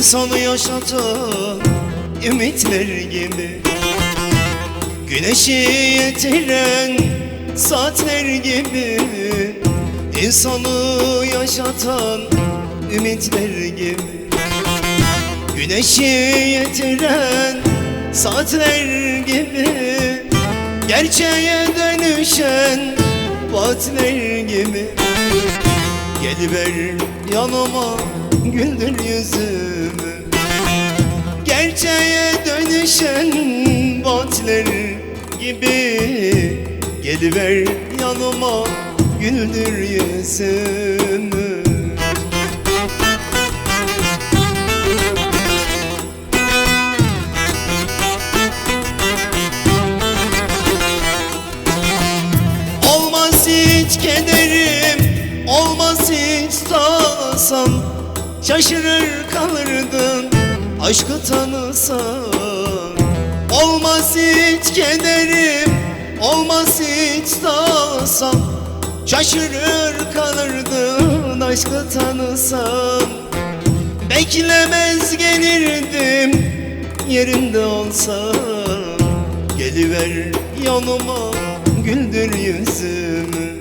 İnsanı yaşatan ümitler gibi. Güneşi yitiren saatler gibi. İnsanı yaşatan ümitler gibi. Güneşi yitiren saatler gibi. Gerçeğe dönüşen vaatler gibi Geliver yanıma güldür yüzümü. Gerçeğe dönüşen vaatler gibi. Geliver yanıma güldür yüzümü tasam Şaşırır kalırdın Aşkı tanısan Olmaz hiç kederim Olmaz hiç tasam Şaşırır kalırdın Aşkı tanısan Beklemez gelirdim Yerinde olsam Geliver yanıma güldür yüzümü.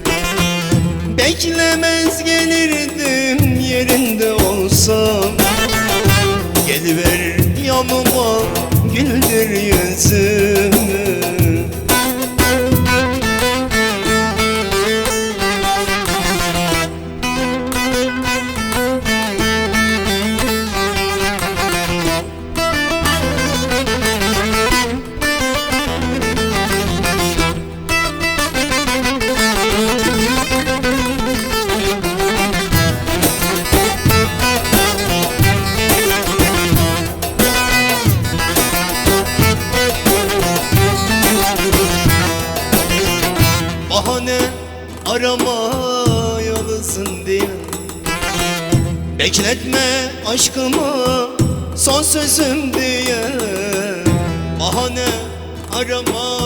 Beklemez gelirdim güldür Bahane arama yalısın diye. Bekletme aşkımı son sözüm diye. Bahane arama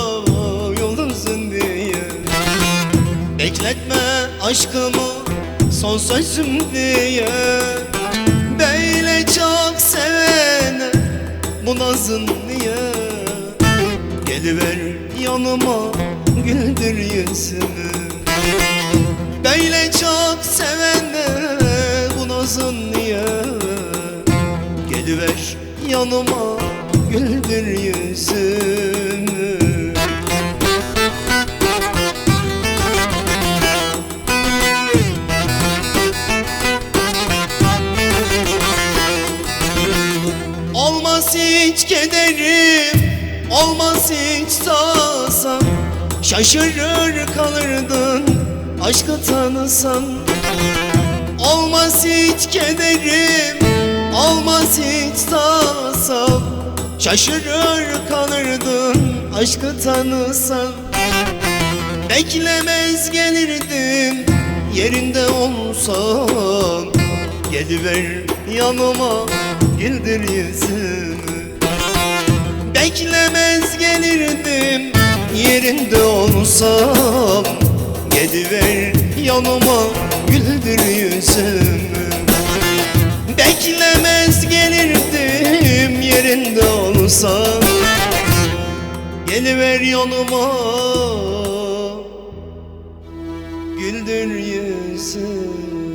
yolunsun diye. Bekletme aşkımı son sözüm diye. Böyle çok sevene bu nazın niye Geliver yanıma güldür yüzümü. Böyle çok sevene bu nazın niye? Geliver yanıma güldür yüzümü. Olmaz hiç kederim Olmaz hiç tasam Şaşırır kalırdın Aşkı tanısan Olmaz hiç kederim Olmaz hiç tasam. Şaşırır kalırdın Aşkı tanısan Beklemez gelirdim Yerinde olsam. Geliver yanıma Güldür yüzümü. Beklemez gelirdim Yerinde olsam Geliver yanıma Güldür yüzümü. Beklemez gelirdim Yerinde olsam Geliver yanıma Güldür yüzümü